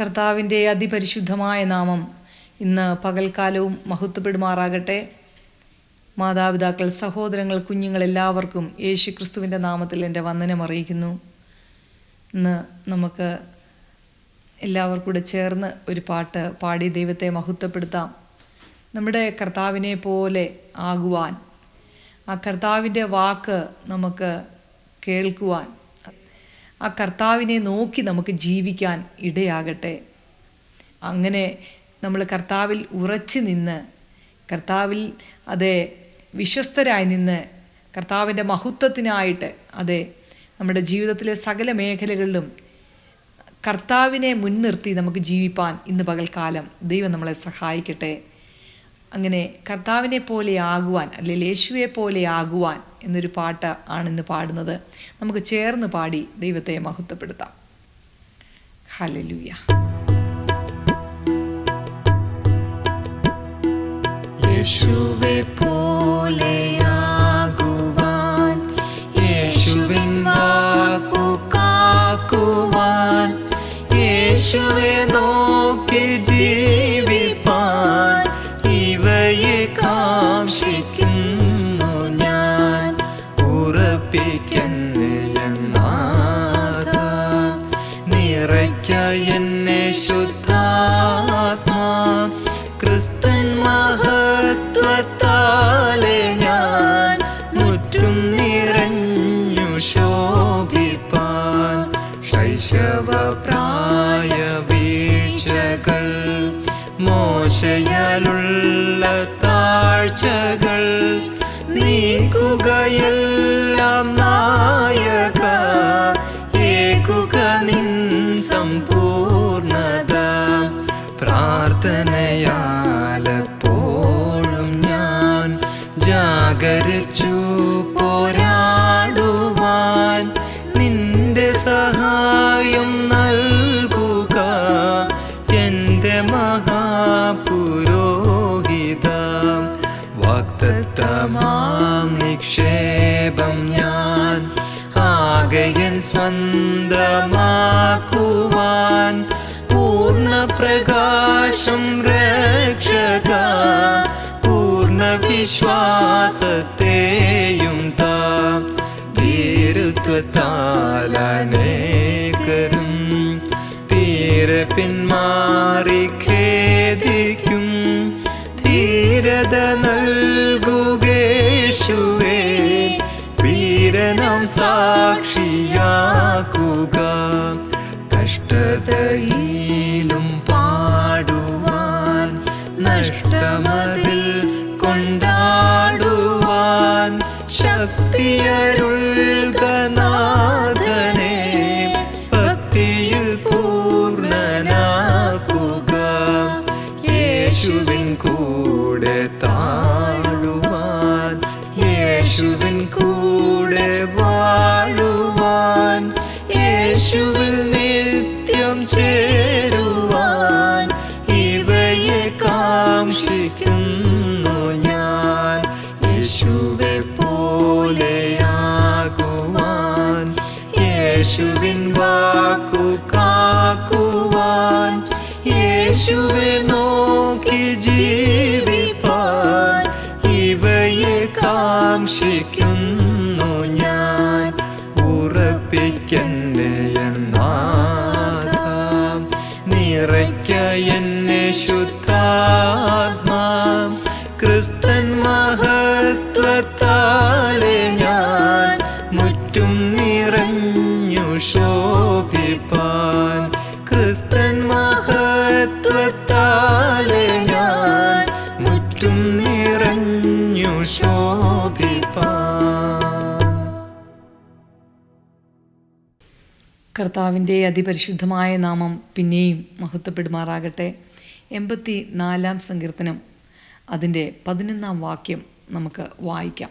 കർത്താവിന്റെ അതിപരിശുദ്ധമായ നാമം ഇന്ന് പകൽക്കാലവും മഹത്വപ്പെടുമാറാകട്ടെ. മാതാപിതാക്കൾ സഹോദരങ്ങൾ കുഞ്ഞുങ്ങൾ എല്ലാവർക്കും യേശു ക്രിസ്തുവിന്റെ നാമത്തിൽ എന്റെ വന്ദനം അറിയിക്കുന്നു. ഇന്ന് നമുക്ക് എല്ലാവർക്കും കൂടെ ചേർന്ന് ഒരു പാട്ട് പാടി ദൈവത്തെ മഹത്വപ്പെടുത്താം. നമ്മുടെ കർത്താവിനെ പോലെ ആകുവാൻ ആ കർത്താവിന്റെ വാക്ക് നമുക്ക് കേൾക്കുവാൻ ആ കർത്താവിനെ നോക്കി നമുക്ക് ജീവിക്കാൻ ഇടയാകട്ടെ. അങ്ങനെ നമ്മൾ കർത്താവിൽ ഉറച്ചു നിന്ന് കർത്താവിൽ അതെ വിശ്വസ്തരായി നിന്ന് കർത്താവിന്റെ മഹത്വത്തിനായിട്ട് അതെ നമ്മുടെ ജീവിതത്തിലെ സകല മേഖലകളിലും കർത്താവിനെ മുൻനിർത്തി നമുക്ക് ജീവിപ്പാൻ ഇന്ന് പകൽക്കാലം ദൈവം നമ്മളെ സഹായിക്കട്ടെ. അങ്ങനെ കർത്താവിനെ പോലെ ആകുവാൻ അല്ലെങ്കിൽ യേശുവെ പോലെ ആകുവാൻ എന്നൊരു പാട്ട് ഇന്ന് പാടുന്നത്. നമുക്ക് ചേർന്ന് പാടി ദൈവത്തെ മഹത്വപ്പെടുത്താം. ഹലലൂയ യേശുവെ നോക്കി ജീവിപ്പാൻ നീക്കുകയെല്ലാം നായക ഏകുക നിൻ സമ്പൂർണത. പ്രാർത്ഥനയാലപ്പോഴും നിക്ഷേപം ഞാൻ ആകയൻ സ്വന്തമാക്കുവാൻ പൂർണ പ്രകാശം രക്ഷക പൂർണ വിശ്വാസത്തെയും താം. ധീരത്വത്താലനേകരും തീരെ പിന്മാറി ഖേദിക്കും ധീരത നൽകുകേശുവേ നഷ്ടമതിൽ കൊണ്ടാടുവാൻ ശക്തിയരുൾഗനാഥനെ യേശുവിൻ നിറഞ്ഞു കർത്താവിന്റെ അതിപരിശുദ്ധമായ നാമം പിന്നെയും മഹത്വപ്പെടുമാറാകട്ടെ. എൺപത്തി നാലാം സങ്കീർത്തനം അതിന്റെ പതിനൊന്നാം വാക്യം നമുക്ക് വായിക്കാം.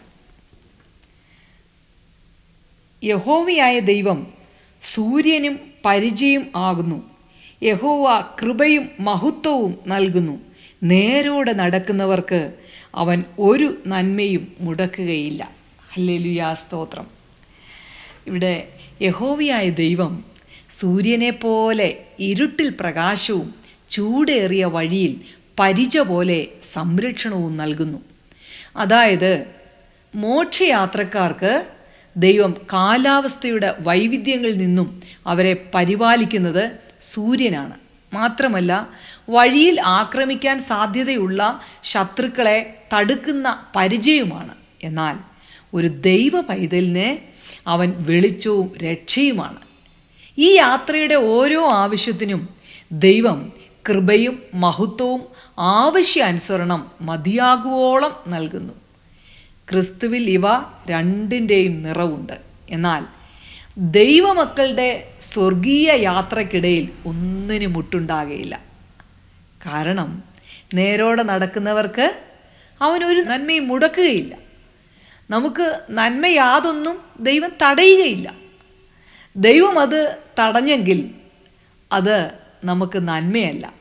യഹോവയായ ദൈവം സൂര്യനും പരിചയം ആകുന്നു. യഹോവ കൃപയും മഹത്വവും നൽകുന്നു. നേരോടെ നടക്കുന്നവർക്ക് അവൻ ഒരു നന്മയും മുടക്കുകയില്ല. ഹല്ലെലുയാ സ്തോത്രം. ഇവിടെ യഹോവിയായ ദൈവം സൂര്യനെ പോലെ ഇരുട്ടിൽ പ്രകാശവും ചൂടേറിയ വഴിയിൽ പരിച പോലെ സംരക്ഷണവും നൽകുന്നു. അതായത് മോക്ഷയാത്രക്കാർക്ക് ദൈവം കാലാവസ്ഥയുടെ വൈവിധ്യങ്ങളിൽ നിന്നും അവരെ പരിപാലിക്കുന്നത് സൂര്യനാണ്. മാത്രമല്ല വഴിയിൽ ആക്രമിക്കാൻ സാധ്യതയുള്ള ശത്രുക്കളെ തടുക്കുന്ന പരിചയമാണ് എന്നാൽ ഒരു ദൈവ പൈതലിന് അവൻ വെളിച്ചവും രക്ഷയുമാണ്. ഈ യാത്രയുടെ ഓരോ ആവശ്യത്തിനും ദൈവം കൃപയും മഹത്വവും ആവശ്യാനുസരണം മതിയാകുവോളം നൽകുന്നു. ക്രിസ്തുവിൽ ഇവ രണ്ടിന്റെയും നിറവുണ്ട്. എന്നാൽ ദൈവമക്കളുടെ സ്വർഗീയ യാത്രക്കിടയിൽ ഒന്നിനും മുട്ടുണ്ടാകുകയില്ല കാരണം നേരോടെ നടക്കുന്നവർക്ക് അവനൊരു നന്മയും മുടക്കുകയില്ല. നമുക്ക് നന്മ യാതൊന്നും ദൈവം തടയുകയില്ല. ദൈവം അത് തടഞ്ഞെങ്കിൽ അത് നമുക്ക് നന്മയല്ല.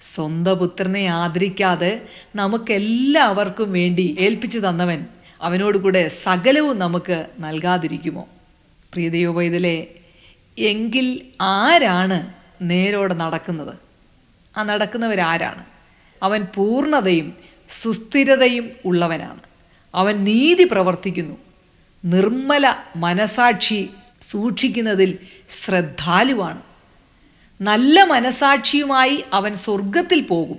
സ്വന്തം പുത്രനെ ആദരിക്കാതെ നമുക്കെല്ലാവർക്കും വേണ്ടി ഏൽപ്പിച്ചു തന്നവൻ അവനോട് കൂടെ സകലവും നമുക്ക് നൽകാതിരിക്കുമോ? പ്രിയ ദൈവപൈതലെ എങ്കിൽ ആരാണ് നേരോടെ നടക്കുന്നത്? ആ നടക്കുന്നവരാരാണ്? അവൻ പൂർണതയും സുസ്ഥിരതയും ഉള്ളവനാണ്. അവൻ നീതി പ്രവർത്തിക്കുന്നു. നിർമ്മല മനസാക്ഷി സൂക്ഷിക്കുന്നതിൽ ശ്രദ്ധാലുവാണ്. നല്ല മനസാക്ഷിയുമായി അവൻ സ്വർഗത്തിൽ പോകും.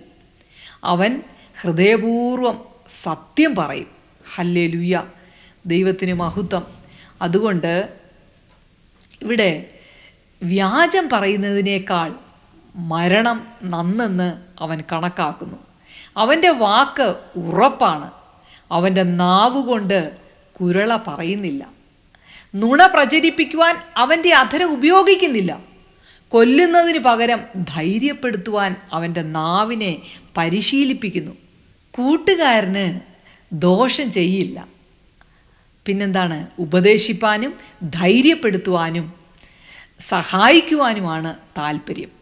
അവൻ ഹൃദയപൂർവം സത്യം പറയും. ഹല്ലേ ലുയ്യ ദൈവത്തിന് മഹത്വം. അതുകൊണ്ട് ഇവിടെ വ്യാജം പറയുന്നതിനേക്കാൾ മരണം നന്നെന്ന് അവൻ കണക്കാക്കുന്നു. അവന്റെ വാക്ക് ഉറപ്പാണ്. അവന്റെ നാവുകൊണ്ട് കുരള പറയുന്നില്ല. നുണ പ്രചരിപ്പിക്കുവാൻ അവന്റെ അധര ഉപയോഗിക്കുന്നില്ല. കൊല്ലുന്നതിന് പകരം ധൈര്യപ്പെടുത്തുവാൻ അവന്റെ നാവിനെ പരിശീലിപ്പിക്കുന്നു. കൂട്ടുകാരന് ദോഷം ചെയ്യില്ല. പിന്നെന്താണ്? ഉപദേശിപ്പാനും ധൈര്യപ്പെടുത്തുവാനും സഹായിക്കുവാനുമാണ് താല്പര്യം.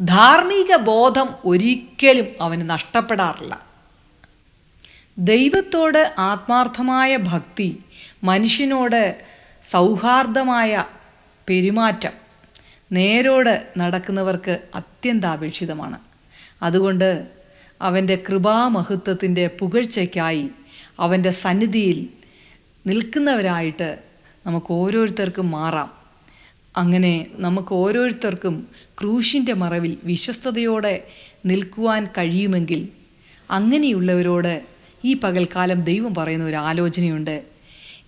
ധാർമ്മിക ബോധം ഒരിക്കലും അവന് നഷ്ടപ്പെടാറില്ല. ദൈവത്തോട് ആത്മാർത്ഥമായ ഭക്തി മനുഷ്യനോട് സൗഹാർദ്ദമായ പെരുമാറ്റം നേരോട് നടക്കുന്നവർക്ക് അത്യന്താപേക്ഷിതമാണ്. അതുകൊണ്ട് അവന്റെ കൃപാമഹത്വത്തിന്റെ പുകഴ്ചയ്ക്കായി അവന്റെ സന്നിധിയിൽ നിൽക്കുന്നവരായിട്ട് നമുക്ക് ഓരോരുത്തർക്കും മാറാം. അങ്ങനെ നമുക്ക് ഓരോരുത്തർക്കും ക്രൂശിന്റെ മറവിൽ വിശ്വസ്തയോടെ നിൽക്കുവാൻ കഴിയുമെങ്കിൽ അങ്ങനെയുള്ളവരോട് ഈ പകൽക്കാലം ദൈവം പറയുന്ന ഒരു ആലോചനയുണ്ട്.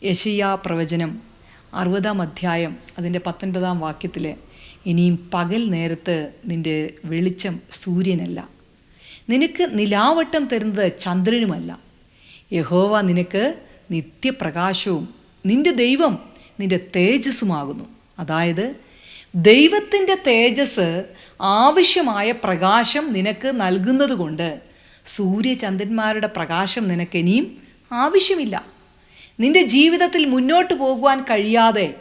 യശയ്യാ പ്രവചനം അറുപതാം അധ്യായം അതിന്റെ പത്തൊൻപതാം വാക്യത്തിൽ ഇനിയും പകൽ നേരത്ത് നിന്റെ വെളിച്ചം സൂര്യനല്ല. നിനക്ക് നിലാവട്ടം തരുന്നത് ചന്ദ്രനുമല്ല. യഹോവ നിനക്ക് നിത്യപ്രകാശവും നിന്റെ ദൈവം നിന്റെ തേജസ്സുമാകുന്നു. അതായത് ദൈവത്തിന്റെ തേജസ് ആവശ്യമായ പ്രകാശം നിനക്ക് നൽകുന്നത് കൊണ്ട് സൂര്യചന്ദ്രന്മാരുടെ പ്രകാശം നിനക്ക് ഇനിയും ആവശ്യമില്ല. നിന്റെ ജീവിതത്തിൽ മുന്നോട്ട് പോകുവാൻ കഴിയാതെ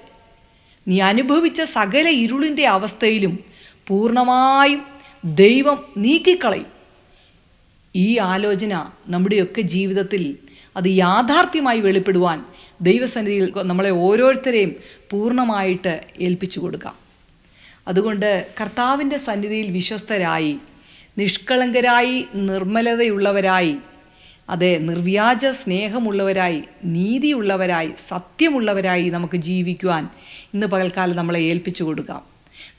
നീ അനുഭവിച്ച സകല ഇരുളിന്റെ അവസ്ഥയിലും പൂർണമായും ദൈവം നീക്കിക്കളയും. ഈ ആലോചന നമ്മുടെയൊക്കെ ജീവിതത്തിൽ അത് യാഥാർത്ഥ്യമായി വെളിപ്പെടുവാൻ ദൈവസന്നിധിയിൽ നമ്മളെ ഓരോരുത്തരെയും പൂർണമായിട്ട് ഏൽപ്പിച്ചു കൊടുക്കാം. അതുകൊണ്ട് കർത്താവിന്റെ സന്നിധിയിൽ വിശ്വസ്തരായി നിഷ്കളങ്കരായി നിർമ്മലതയുള്ളവരായി അതെ നിർവ്യാജ സ്നേഹമുള്ളവരായി നീതിയുള്ളവരായി സത്യമുള്ളവരായി നമുക്ക് ജീവിക്കുവാൻ ഇന്ന് പകൽക്കാലം നമ്മളെ ഏൽപ്പിച്ചു കൊടുക്കാം.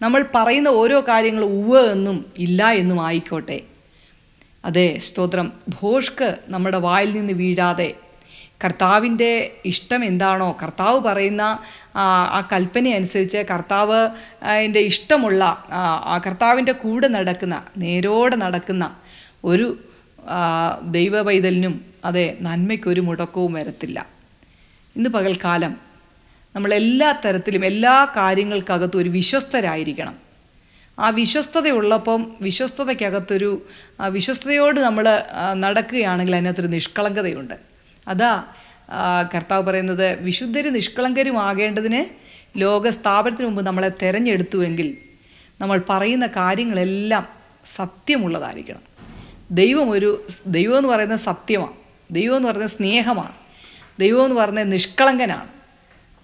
നമ്മൾ പറയുന്ന ഓരോ കാര്യങ്ങളും ഉവ്വ് എന്നും ഇല്ല എന്നും ആയിക്കോട്ടെ. അതെ സ്തോത്രം ഭോഷ്ക്ക് നമ്മുടെ വായിൽ നിന്ന് വീഴാതെ കർത്താവിന്റെ ഇഷ്ടം എന്താണോ കർത്താവ് പറയുന്ന ആ, കൽപ്പന അനുസരിച്ച് കർത്താവ് അതിന്റെ ഇഷ്ടമുള്ള ആ, കർത്താവിന്റെ കൂടെ നടക്കുന്ന നേരോടെ നടക്കുന്ന ഒരു ദൈവ പൈതലിനും അതെ നന്മയ്ക്കൊരു മുടക്കവും വരത്തില്ല. ഇന്ന് പകൽക്കാലം നമ്മളെല്ലാ തരത്തിലും എല്ലാ കാര്യങ്ങൾക്കകത്തും ഒരു വിശ്വസ്തരായിരിക്കണം. ആ വിശ്വസ്തതയുള്ളപ്പം വിശ്വസ്തതയ്ക്കകത്തൊരു വിശ്വസ്തയോട് നമ്മൾ നടക്കുകയാണെങ്കിൽ അതിനകത്തൊരു നിഷ്കളങ്കതയുണ്ട്. അതാ കർത്താവ് പറയുന്നത് വിശുദ്ധരും നിഷ്കളങ്കരും ആകേണ്ടതിന് ലോക സ്ഥാപനത്തിന് മുമ്പ് നമ്മളെ തിരഞ്ഞെടുത്തുവെങ്കിൽ നമ്മൾ പറയുന്ന കാര്യങ്ങളെല്ലാം സത്യമുള്ളതായിരിക്കണം. ദൈവം ഒരു ദൈവം എന്ന് പറയുന്നത് സത്യമാണ്. ദൈവം എന്ന് പറയുന്നത് സ്നേഹമാണ്. ദൈവം എന്ന് പറയുന്നത് നിഷ്കളങ്കനാണ്.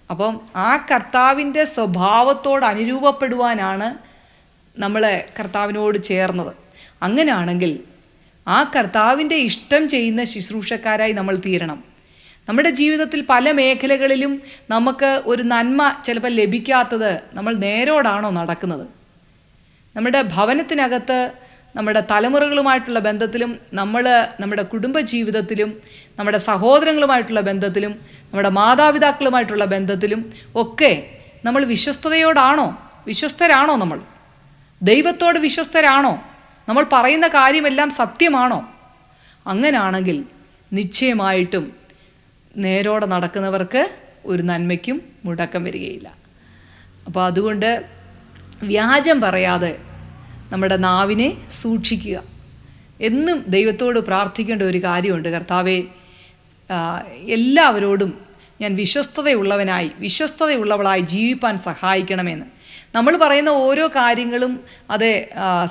അപ്പം ആ കർത്താവിന്റെ സ്വഭാവത്തോട് അനുരൂപപ്പെടുവാനാണ് നമ്മളെ കർത്താവിനോട് ചേർന്നത്. അങ്ങനെയാണെങ്കിൽ ആ കർത്താവിന്റെ ഇഷ്ടം ചെയ്യുന്ന ശുശ്രൂഷക്കാരായി നമ്മൾ തീരണം. നമ്മുടെ ജീവിതത്തിൽ പല മേഖലകളിലും നമുക്ക് ഒരു നന്മ ചിലപ്പോൾ ലഭിക്കാത്തത് നമ്മൾ നേരോടാണോ നടക്കുന്നത്? നമ്മുടെ ഭവനത്തിനകത്ത് നമ്മുടെ തലമുറകളുമായിട്ടുള്ള ബന്ധത്തിലും നമ്മൾ നമ്മുടെ കുടുംബ ജീവിതത്തിലും നമ്മുടെ സഹോദരങ്ങളുമായിട്ടുള്ള ബന്ധത്തിലും നമ്മുടെ മാതാപിതാക്കളുമായിട്ടുള്ള ബന്ധത്തിലും ഒക്കെ നമ്മൾ വിശ്വസ്തയോടാണോ വിശ്വസ്തരാണോ നമ്മൾ? ദൈവത്തോട് വിശ്വസ്തരാണോ? നമ്മൾ പറയുന്ന കാര്യമെല്ലാം സത്യമാണോ? അങ്ങനാണെങ്കിൽ നിശ്ചയമായിട്ടും നേരോടെ നടക്കുന്നവർക്ക് ഒരു നന്മയ്ക്കും മുടക്കം വരികയില്ല. അപ്പോൾ അതുകൊണ്ട് വ്യാജം പറയാതെ നമ്മുടെ നാവിനെ സൂക്ഷിക്കുക. എന്നും ദൈവത്തോട് പ്രാർത്ഥിക്കേണ്ട ഒരു കാര്യമുണ്ട്. കർത്താവെ എല്ലാവരോടും ഞാൻ വിശ്വസ്തതയുള്ളവനായി വിശ്വസ്തതയുള്ളവളായി ജീവിപ്പാൻ സഹായിക്കണമെന്ന്. നമ്മൾ പറയുന്ന ഓരോ കാര്യങ്ങളും അത്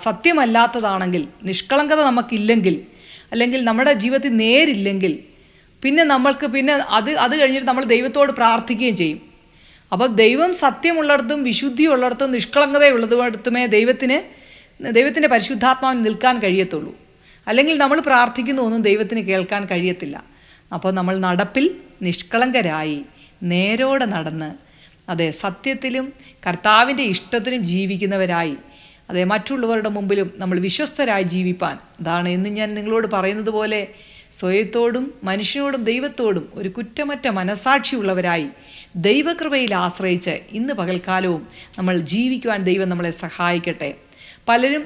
സത്യമല്ലാത്തതാണെങ്കിൽ നിഷ്കളങ്കത നമുക്കില്ലെങ്കിൽ അല്ലെങ്കിൽ നമ്മുടെ ജീവിതത്തിൽ നേരില്ലെങ്കിൽ പിന്നെ നമ്മൾക്ക് പിന്നെ അത് അത് കഴിഞ്ഞിട്ട് നമ്മൾ ദൈവത്തോട് പ്രാർത്ഥിക്കുകയും ചെയ്യും. അപ്പോൾ ദൈവം സത്യമുള്ളിടത്തും വിശുദ്ധിയുള്ളിടത്തും നിഷ്കളങ്കതയുള്ളതുമടത്തുമേ ദൈവത്തിന് ദൈവത്തിന്റെ പരിശുദ്ധാത്മാവിന് നിൽക്കാൻ കഴിയത്തുള്ളൂ. അല്ലെങ്കിൽ നമ്മൾ പ്രാർത്ഥിക്കുന്ന ഒന്നും ദൈവത്തിന് കേൾക്കാൻ കഴിയത്തില്ല. അപ്പോൾ നമ്മൾ നടപ്പിൽ നിഷ്കളങ്കരായി നേരോടെ നടന്ന് അതെ സത്യത്തിലും കർത്താവിന്റെ ഇഷ്ടത്തിലും ജീവിക്കുന്നവരായി. അതെ മറ്റുള്ളവരുടെ മുമ്പിലും നമ്മൾ വിശ്വസ്തരായി ജീവിപ്പാൻ. അതാണ് ഇന്ന് ഞാൻ നിങ്ങളോട് പറയുന്നത് പോലെ സ്വയത്തോടും മനുഷ്യനോടും ദൈവത്തോടും ഒരു കുറ്റമറ്റ മനസാക്ഷിയുള്ളവരായി ദൈവകൃപയിൽ ആശ്രയിച്ച് ഇന്ന് പകൽക്കാലവും നമ്മൾ ജീവിക്കുവാൻ ദൈവം നമ്മളെ സഹായിക്കട്ടെ. പലരും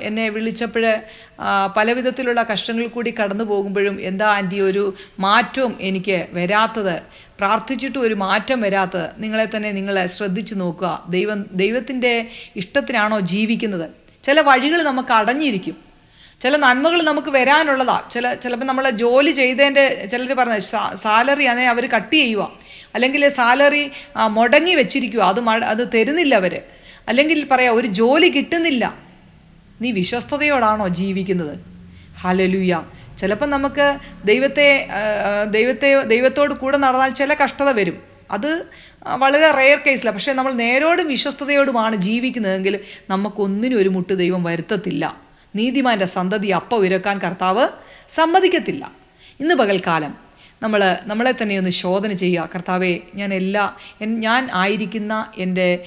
എന്നെ വിളിച്ചപ്പോൾ പല വിധത്തിലുള്ള കഷ്ടങ്ങൾ കൂടി കടന്നു പോകുമ്പോഴും എന്താ ആന്റി ഒരു മാറ്റവും എനിക്ക് വരാത്തത്? പ്രാർത്ഥിച്ചിട്ട് ഒരു മാറ്റം വരാത്തത്? നിങ്ങളെ തന്നെ നിങ്ങൾ ശ്രദ്ധിച്ചു നോക്കുക. ദൈവം ദൈവത്തിന്റെ ഇഷ്ടത്തിനാണോ ജീവിക്കുന്നത്? ചില വഴികൾ നമുക്ക് അടഞ്ഞിരിക്കും. ചില നന്മകൾ നമുക്ക് വരാനുള്ളതാണ് ചില ചിലപ്പോൾ നമ്മളെ ജോലി ചെയ്തതിന്റെ ചിലർ പറഞ്ഞ സാലറി ആണെങ്കിൽ അവർ കട്ട് ചെയ്യുക. അല്ലെങ്കിൽ സാലറി മുടങ്ങി വെച്ചിരിക്കുക. അത് അത് തരുന്നില്ല അവർ അല്ലെങ്കിൽ പറയാം ഒരു ജോലി കിട്ടുന്നില്ല. നീ വിശ്വസ്തയോടാണോ ജീവിക്കുന്നത്? ഹലലുയ ചിലപ്പം നമുക്ക് ദൈവത്തെ ദൈവത്തെ ദൈവത്തോട് കൂടെ നടന്നാൽ ചില കഷ്ടത വരും. അത് വളരെ റെയർ കേസിലാണ് പക്ഷേ നമ്മൾ നേരോടും വിശ്വസ്തയോടുമാണ് ജീവിക്കുന്നതെങ്കിൽ നമുക്കൊന്നിനും ഒരു മുട്ട് ദൈവം വരുത്തത്തില്ല. നീതിമാന്റെ സന്തതി അപ്പ ഉയരക്കാൻ കർത്താവ് സമ്മതിക്കത്തില്ല. ഇന്ന് പകൽക്കാലം നമ്മൾ നമ്മളെ തന്നെ ഒന്ന് ശോധന ചെയ്യുക. കർത്താവെ ഞാൻ എല്ലാ ഞാൻ ആയിരിക്കുന്ന എന്റെ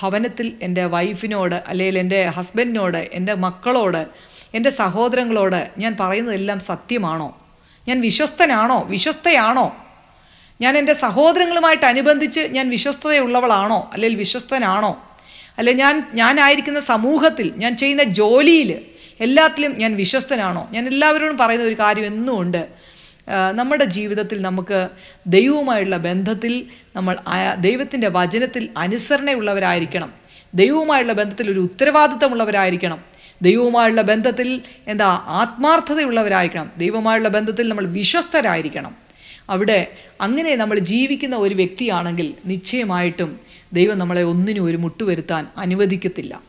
ഭവനത്തിൽ എന്റെ വൈഫിനോട് അല്ലെങ്കിൽ എന്റെ ഹസ്ബൻഡിനോട് എന്റെ മക്കളോട് എന്റെ സഹോദരങ്ങളോട് ഞാൻ പറയുന്നതെല്ലാം സത്യമാണോ? ഞാൻ വിശ്വസ്തനാണോ? വിശ്വസ്തയാണോ? ഞാൻ എന്റെ സഹോദരങ്ങളുമായിട്ട് അനുബന്ധിച്ച് ഞാൻ വിശ്വസ്തതയുള്ളവളാണോ? അല്ലെങ്കിൽ വിശ്വസ്തനാണോ? അല്ലെ ഞാൻ ഞാനായിരിക്കുന്ന സമൂഹത്തിൽ ഞാൻ ചെയ്യുന്ന ജോലിയിൽ എല്ലാത്തിലും ഞാൻ വിശ്വസ്തനാണോ? ഞാൻ എല്ലാവരോടും പറയുന്ന ഒരു കാര്യം എന്നും ഉണ്ട്. ആ, നമ്മുടെ ജീവിതത്തിൽ നമുക്ക് ദൈവവുമായുള്ള ബന്ധത്തിൽ നമ്മൾ ദൈവത്തിന്റെ വചനത്തിൽ അനുസരണയുള്ളവരായിരിക്കണം. ദൈവവുമായുള്ള ബന്ധത്തിൽ ഒരു ഉത്തരവാദിത്തമുള്ളവരായിരിക്കണം. ദൈവവുമായുള്ള ബന്ധത്തിൽ എന്താ ആത്മാർത്ഥതയുള്ളവരായിരിക്കണം. ദൈവവുമായുള്ള ബന്ധത്തിൽ നമ്മൾ വിശ്വസ്തരായിരിക്കണം. അവിടെ അങ്ങനെ നമ്മൾ ജീവിക്കുന്ന ഒരു വ്യക്തിയാണെങ്കിൽ നിശ്ചയമായിട്ടും ദൈവം നമ്മളെ ഒന്നിനും ഒരു മുട്ടുവരുത്താൻ അനുവദിക്കത്തില്ല.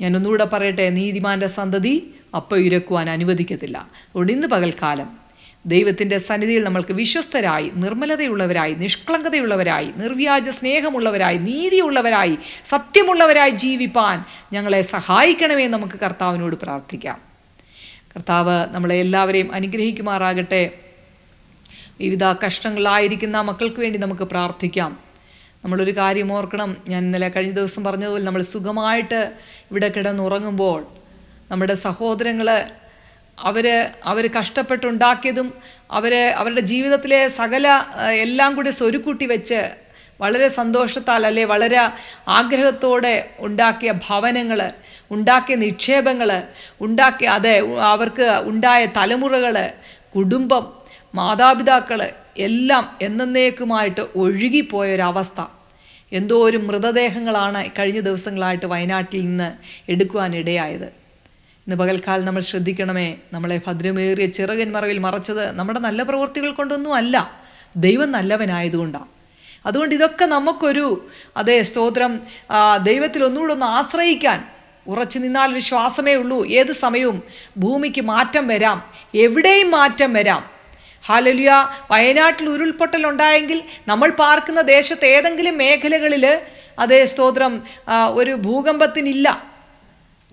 ഞാൻ ഒന്നുകൂടെ പറയട്ടെ നീതിമാന്റെ സന്തതി അപ്പം ഇരക്കുവാൻ അനുവദിക്കത്തില്ല. അതുകൊണ്ട് ഇന്ന് പകൽക്കാലം ദൈവത്തിന്റെ സന്നിധിയിൽ നമ്മൾക്ക് വിശ്വസ്തരായി നിർമ്മലതയുള്ളവരായി നിഷ്കളങ്കതയുള്ളവരായി നിർവ്യാജ സ്നേഹമുള്ളവരായി നീതിയുള്ളവരായി സത്യമുള്ളവരായി ജീവിപ്പാൻ ഞങ്ങളെ സഹായിക്കണമേ നമുക്ക് കർത്താവിനോട് പ്രാർത്ഥിക്കാം. കർത്താവ് നമ്മളെ എല്ലാവരെയും അനുഗ്രഹിക്കുമാറാകട്ടെ. വിവിധ കഷ്ടങ്ങളായിരിക്കുന്ന മക്കൾക്ക് വേണ്ടി നമുക്ക് പ്രാർത്ഥിക്കാം. നമ്മളൊരു കാര്യം ഓർക്കണം. ഞാൻ ഇന്നലെ കഴിഞ്ഞ ദിവസം പറഞ്ഞതുപോലെ നമ്മൾ സുഖമായിട്ട് ഇവിടെ കിടന്നുറങ്ങുമ്പോൾ നമ്മുടെ സഹോദരങ്ങൾ അവർ അവർ കഷ്ടപ്പെട്ടുണ്ടാക്കിയതും അവർ അവരുടെ ജീവിതത്തിലെ സകല എല്ലാം കൂടി സ്വരുക്കൂട്ടി വെച്ച് വളരെ സന്തോഷത്താൽ അല്ലെ വളരെ ആഗ്രഹത്തോടെ ഉണ്ടാക്കിയ ഭവനങ്ങൾ ഉണ്ടാക്കിയ നിക്ഷേപങ്ങൾ ഉണ്ടാക്കിയ അതെ അവർക്ക് ഉണ്ടായ തലമുറകൾ കുടുംബം മാതാപിതാക്കൾ എല്ലാം എന്നേക്കുമായിട്ട് ഒഴുകിപ്പോയൊരവസ്ഥ. എന്തോ ഒരു മൃതദേഹങ്ങളാണ് കഴിഞ്ഞ ദിവസങ്ങളായിട്ട് വയനാട്ടിൽ നിന്ന് എടുക്കുവാനിടയായത്. ഇന്ന് പകൽക്കാലം നമ്മൾ ശ്രദ്ധിക്കണമേ. നമ്മളെ ഭദ്രമേറിയ ചിറകൻ മറവിൽ മറച്ചത് നമ്മുടെ നല്ല പ്രവൃത്തികൾ കൊണ്ടൊന്നും അല്ല. ദൈവം നല്ലവനായതുകൊണ്ടാണ് അതുകൊണ്ട് ഇതൊക്കെ നമുക്കൊരു അതേ സ്തോത്രം ദൈവത്തിൽ ഒന്നുകൂടെ ഒന്ന് ആശ്രയിക്കാൻ ഉറച്ചു നിന്നാൽ വിശ്വാസമേ ഉള്ളൂ. ഏത് സമയവും ഭൂമിക്ക് മാറ്റം വരാം. എവിടെയും മാറ്റം വരാം. ഹാലലിയ വയനാട്ടിൽ ഉരുൾപൊട്ടലുണ്ടായെങ്കിൽ നമ്മൾ പാർക്കുന്ന ദേശത്ത് ഏതെങ്കിലും മേഖലകളിൽ അതേ സ്തോത്രം ഒരു ഭൂകമ്പത്തിനില്ല.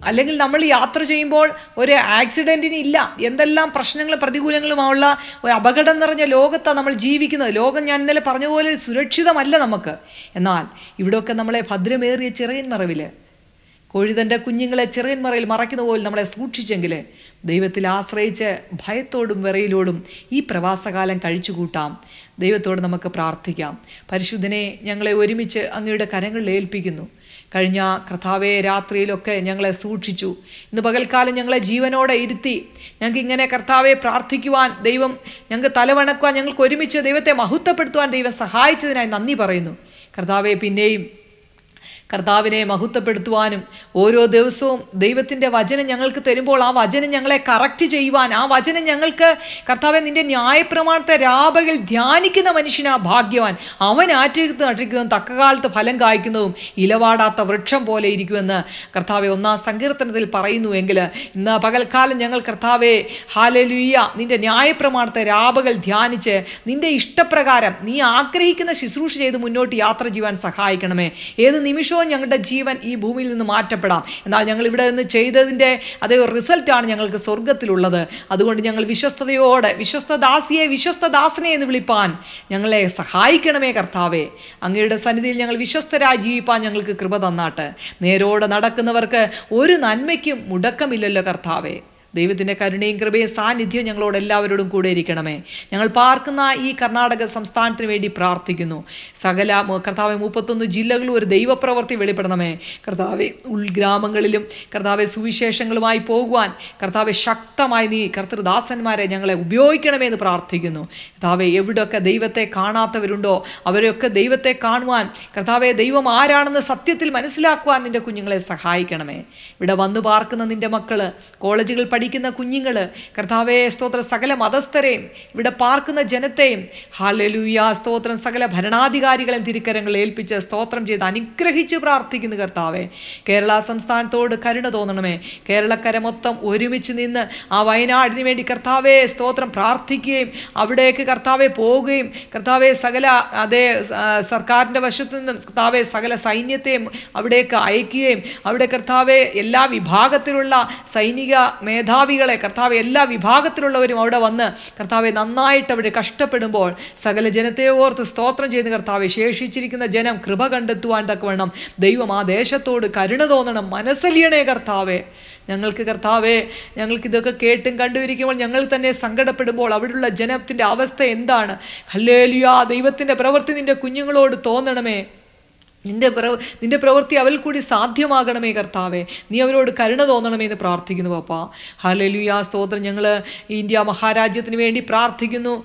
അല്ലെങ്കിൽ നമ്മൾ യാത്ര ചെയ്യുമ്പോൾ ഒരു ആക്സിഡന്റിന് ഇല്ല. എന്തെല്ലാം പ്രശ്നങ്ങളും പ്രതികൂലങ്ങളുമുള്ള ഒരു അപകടം നിറഞ്ഞ ലോകത്താണ് നമ്മൾ ജീവിക്കുന്നത്. ലോകം ഞാൻ ഇന്നലെ പറഞ്ഞ പോലെ സുരക്ഷിതമല്ല നമുക്ക്. എന്നാൽ ഇവിടെയൊക്കെ നമ്മളെ ഭദ്രമേറിയ ചെറിയൻ മറവിൽ കോഴിതന്റെ കുഞ്ഞുങ്ങളെ ചെറിയൻ മറയിൽ മറയ്ക്കുന്ന പോലെ നമ്മളെ സൂക്ഷിച്ചെങ്കിൽ ദൈവത്തിൽ ആശ്രയിച്ച് ഭയത്തോടും വിറയിലോടും ഈ പ്രവാസകാലം കഴിച്ചു കൂട്ടാം ദൈവത്തോട് നമുക്ക് പ്രാർത്ഥിക്കാം. പരിശുദ്ധനെ ഞങ്ങളെ ഒരുമിച്ച് അങ്ങയുടെ കരങ്ങളിൽ ഏൽപ്പിക്കുന്നു. കഴിഞ്ഞ കർത്താവെ രാത്രിയിലൊക്കെ ഞങ്ങളെ സൂക്ഷിച്ചു. ഇന്ന് പകൽക്കാലം ഞങ്ങളെ ജീവനോടെ ഇരുത്തി. ഞങ്ങൾക്ക് ഇങ്ങനെ കർത്താവെ പ്രാർത്ഥിക്കുവാൻ ദൈവം ഞങ്ങൾക്ക് തലവണക്കുവാൻ ഞങ്ങൾക്ക് ഒരുമിച്ച് ദൈവത്തെ മഹത്വപ്പെടുത്തുവാൻ ദൈവം സഹായിച്ചതിനായി നന്ദി പറയുന്നു. കർത്താവെ പിന്നെയും കർത്താവിനെ മഹത്വപ്പെടുത്തുവാനും ഓരോ ദിവസവും ദൈവത്തിന്റെ വചനം ഞങ്ങൾക്ക് തരുമ്പോൾ ആ വചനം ഞങ്ങളെ കറക്റ്റ് ചെയ്യുവാൻ ആ വചനം ഞങ്ങൾക്ക് കർത്താവെ നിന്റെ ന്യായപ്രമാണത്തെ രാപകൾ ധ്യാനിക്കുന്ന മനുഷ്യനാ ഭാഗ്യവാൻ. അവൻ ആറ്റെടുത്ത് നട്ടിരിക്കുന്നതും തക്കകാലത്ത് ഫലം കായ്ക്കുന്നതും ഇലവാടാത്ത വൃക്ഷം പോലെ ഇരിക്കുമെന്ന് കർത്താവെ ഒന്നാം സങ്കീർത്തനത്തിൽ പറയുന്നു എങ്കിൽ ഇന്ന് പകൽക്കാലം ഞങ്ങൾ കർത്താവെ ഹാലലുയ്യ നിന്റെ ന്യായപ്രമാണത്തെ രാപകൾ ധ്യാനിച്ച് നിന്റെ ഇഷ്ടപ്രകാരം നീ ആഗ്രഹിക്കുന്ന ശുശ്രൂഷ ചെയ്ത് മുന്നോട്ട് യാത്ര ചെയ്യുവാൻ സഹായിക്കണമേ. ഏത് നിമിഷവും ഞങ്ങളുടെ ജീവൻ ഈ ഭൂമിയിൽ നിന്ന് മാറ്റപ്പെടാം. എന്നാൽ ഞങ്ങൾ ഇവിടെ നിന്ന് ചെയ്തതിന്റെ അതേ റിസൾട്ടാണ് ഞങ്ങൾക്ക് സ്വർഗത്തിലുള്ളത് അതുകൊണ്ട് ഞങ്ങൾ വിശ്വസ്തയോടെ വിശ്വസ്തദാസിയെ വിശ്വസ്തദാസനെ എന്ന് വിളിപ്പാൻ ഞങ്ങളെ സഹായിക്കണമേ കർത്താവേ. അങ്ങയുടെ സന്നിധിയിൽ ഞങ്ങൾ വിശ്വസ്തരായി ജീവിപ്പാൻ ഞങ്ങൾക്ക് കൃപ തന്നാട്ട്. നേരോടെ നടക്കുന്നവർക്ക് ഒരു നന്മയ്ക്കും മുടക്കമില്ലല്ലോ കർത്താവേ. ദൈവത്തിന്റെ കരുണയും കൃപയും സാന്നിധ്യവും ഞങ്ങളോട് എല്ലാവരോടും കൂടെ ഇരിക്കണമേ. ഞങ്ങൾ പാർക്കുന്ന ഈ കർണാടക സംസ്ഥാനത്തിന് വേണ്ടി പ്രാർത്ഥിക്കുന്നു. സകല കർത്താവ് മുപ്പത്തൊന്ന് ജില്ലകളും ഒരു ദൈവപ്രവൃത്തി വെളിപ്പെടണമേ. കർത്താവെ ഉൾഗ്രാമങ്ങളിലും കർത്താവെ സുവിശേഷങ്ങളുമായി പോകുവാൻ കർത്താവെ ശക്തമായി നീ കർത്തൃദാസന്മാരെ ഞങ്ങളെ ഉപയോഗിക്കണമേ എന്ന് പ്രാർത്ഥിക്കുന്നു. കർത്താവെ എവിടെയൊക്കെ ദൈവത്തെ കാണാത്തവരുണ്ടോ അവരെയൊക്കെ ദൈവത്തെ കാണുവാൻ കർത്താവെ ദൈവം ആരാണെന്ന് സത്യത്തിൽ മനസ്സിലാക്കുവാൻ നിന്റെ കുഞ്ഞുങ്ങളെ സഹായിക്കണമേ. ഇവിടെ വന്നു പാർക്കുന്ന നിന്റെ മക്കൾ കോളേജുകൾ പഠിക്കുന്ന കുഞ്ഞുങ്ങൾ കർത്താവെ സ്തോത്രം സകല മതസ്ഥരെയും ഇവിടെ പാർക്കുന്ന ജനത്തെയും ഹാലലൂയ സ്തോത്രം സകല ഭരണാധികാരികളെയും തിരുക്കരങ്ങൾ ഏൽപ്പിച്ച് സ്തോത്രം ചെയ്ത് അനുഗ്രഹിച്ച് പ്രാർത്ഥിക്കുന്നു കർത്താവെ. കേരള സംസ്ഥാനത്തോട് കരുണ തോന്നണമേ. കേരളക്കര മൊത്തം ഒരുമിച്ച് നിന്ന് ആ വയനാടിന് വേണ്ടി കർത്താവെ സ്തോത്രം പ്രാർത്ഥിക്കുകയും അവിടേക്ക് കർത്താവെ പോവുകയും കർത്താവെ സകല അതേ സർക്കാരിന്റെ വശത്തു നിന്നും കർത്താവെ സകല സൈന്യത്തെയും അവിടേക്ക് അയക്കുകയും അവിടെ കർത്താവെ എല്ലാ വിഭാഗത്തിലുള്ള സൈനിക മേധാവികളെ കർത്താവ് എല്ലാ വിഭാഗത്തിലുള്ളവരും അവിടെ വന്ന് കർത്താവെ നന്നായിട്ട് അവർ കഷ്ടപ്പെടുമ്പോൾ സകല ജനത്തെ ഓർത്ത് സ്തോത്രം ചെയ്യുന്ന കർത്താവെ ശേഷിച്ചിരിക്കുന്ന ജനം കൃപ കണ്ടെത്തുവാൻ തക്കവണ്ണം ദൈവം ആ ദേശത്തോട് കരുണ തോന്നണം. മനസ്സലിയണേ കർത്താവെ. ഞങ്ങൾക്ക് കർത്താവെ ഞങ്ങൾക്ക് ഇതൊക്കെ കേട്ടും കണ്ടുപിരിക്കുമ്പോൾ ഞങ്ങൾ തന്നെ സങ്കടപ്പെടുമ്പോൾ അവിടെയുള്ള ജനത്തിന്റെ അവസ്ഥ എന്താണ്? ഹല്ലേലുയാ ദൈവത്തിന്റെ പ്രവൃത്തി നിന്റെ കുഞ്ഞുങ്ങളോട് തോന്നണമേ. നിന്റെ നിന്റെ പ്രവൃത്തി അവൽ കൂടി സാധ്യമാകണമേ കർത്താവെ. നീ അവരോട് കരുണ തോന്നണമേ എന്ന് പ്രാർത്ഥിക്കുന്നു പപ്പ. ഹലലുയാ സ്തോത്രം. ഞങ്ങൾ ഇന്ത്യ മഹാരാജ്യത്തിന് വേണ്ടി പ്രാർത്ഥിക്കുന്നു.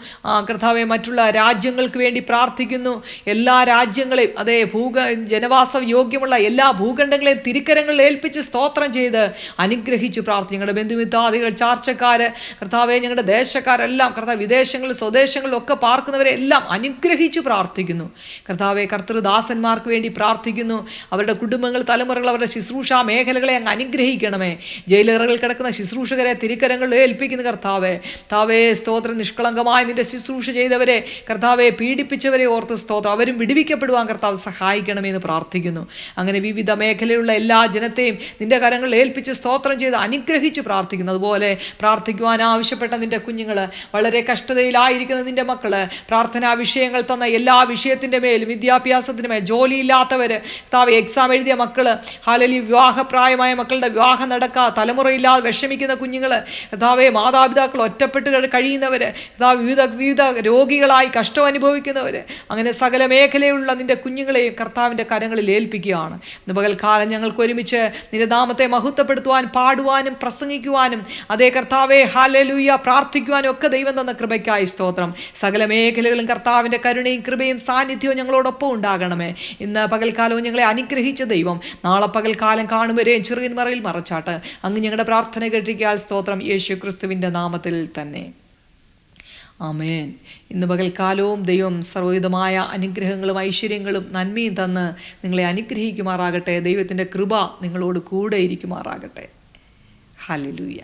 കർത്താവെ മറ്റുള്ള രാജ്യങ്ങൾക്ക് വേണ്ടി പ്രാർത്ഥിക്കുന്നു. എല്ലാ രാജ്യങ്ങളെയും അതേ ഭൂക ജനവാസ യോഗ്യമുള്ള എല്ലാ ഭൂഖണ്ഡങ്ങളെയും തിരിക്കരങ്ങളിൽ ഏൽപ്പിച്ച് സ്തോത്രം ചെയ്ത് അനുഗ്രഹിച്ച് പ്രാർത്ഥിക്കും ഞങ്ങളുടെ ബന്ധുമിത്താദികൾ ചാർച്ചക്കാർ കർത്താവെ ഞങ്ങളുടെ ദേശക്കാരെല്ലാം കർത്താവ് വിദേശങ്ങളിൽ സ്വദേശങ്ങളിലൊക്കെ പാർക്കുന്നവരെല്ലാം അനുഗ്രഹിച്ച് പ്രാർത്ഥിക്കുന്നു. കർത്താവെ കർത്തൃദാസന്മാർക്ക് വേണ്ടി പ്രാർത്ഥിക്കുന്നു. അവരുടെ കുടുംബങ്ങൾ തലമുറകൾ അവരുടെ ശുശ്രൂഷ മേഖലകളെ അങ്ങ് അനുഗ്രഹിക്കണമേ. ജയിലറുകൾ കിടക്കുന്ന ശുശ്രൂഷകരെ തിരുക്കരങ്ങളിൽ ഏൽപ്പിക്കുന്ന കർത്താവെ. താവേ സ്തോത്രം. നിഷ്കളങ്കമായി നിന്റെ ശുശ്രൂഷ ചെയ്തവരെ കർത്താവെ പീഡിപ്പിച്ചവരെ ഓർത്ത് സ്തോത്രം. അവരും വിടുവിക്കപ്പെടുവാൻ കർത്താവ് സഹായിക്കണമേ എന്ന് പ്രാർത്ഥിക്കുന്നു. അങ്ങനെ വിവിധ മേഖലയിലുള്ള എല്ലാ ജനത്തെയും നിന്റെ കരങ്ങളിൽ ഏൽപ്പിച്ച് സ്തോത്രം ചെയ്ത് അനുഗ്രഹിച്ച് പ്രാർത്ഥിക്കുന്നു. അതുപോലെ പ്രാർത്ഥിക്കുവാൻ ആവശ്യപ്പെട്ട നിന്റെ കുഞ്ഞുങ്ങൾ വളരെ കഷ്ടതയിലായിരിക്കുന്ന നിന്റെ മക്കൾ പ്രാർത്ഥനാ വിഷയങ്ങൾ തന്ന എല്ലാ വിഷയത്തിന്റെ മേലും വിദ്യാഭ്യാസത്തിന്റെ മേൽ ജോലിയില്ലാത്തവർ താവ് എക്സാം എഴുതിയ മക്കൾ ഹാലലി വിവാഹപ്രായമായ മക്കളുടെ വിവാഹം നടക്കാ തലമുറയില്ലാതെ വിഷമിക്കുന്ന കുഞ്ഞുങ്ങൾ താവെ മാതാപിതാക്കൾ ഒറ്റപ്പെട്ട് കഴി- കഴിയുന്നവർ താവ് വിവിധ വിവിധ രോഗികളായി കഷ്ടം അനുഭവിക്കുന്നവർ അങ്ങനെ സകല മേഖലയിലുള്ള നിന്റെ കുഞ്ഞുങ്ങളെയും കർത്താവിന്റെ കരങ്ങളിൽ ഏൽപ്പിക്കുകയാണ്. ഇന്ന് പകൽക്കാലം ഞങ്ങൾക്ക് ഒരുമിച്ച് നിന്റെ നാമത്തെ മഹത്വപ്പെടുത്തുവാൻ പാടുവാനും പ്രസംഗിക്കുവാനും അതേ കർത്താവെ ഹാലലൂയ പ്രാർത്ഥിക്കുവാനും ഒക്കെ ദൈവം തന്ന കൃപയ്ക്കായി സ്തോത്രം. സകല മേഖലകളും കർത്താവിന്റെ കരുണയും കൃപയും സാന്നിധ്യവും ഞങ്ങളോടൊപ്പം ഉണ്ടാകണമേ. ഇന്ന് പകൽക്കാലവും ഞങ്ങളെ അനുഗ്രഹിച്ച ദൈവം. നാളെ പകൽക്കാലം കാണുവരെയും മറയിൽ മറച്ചാട്ട്. അങ്ങ് ഞങ്ങളുടെ പ്രാർത്ഥന കേട്ടിരിക്കാൽ സ്തോത്രം യേശു ക്രിസ്തുവിന്റെ നാമത്തിൽ തന്നെ. ആമേൻ. ഇന്ന് പകൽക്കാലവും ദൈവം സർവവിധമായ അനുഗ്രഹങ്ങളും ഐശ്വര്യങ്ങളും നന്മയും തന്ന് നിങ്ങളെ അനുഗ്രഹിക്കുമാറാകട്ടെ. ദൈവത്തിന്റെ കൃപ നിങ്ങളോട് കൂടെ ഇരിക്കുമാറാകട്ടെ. ഹല്ലേലൂയ.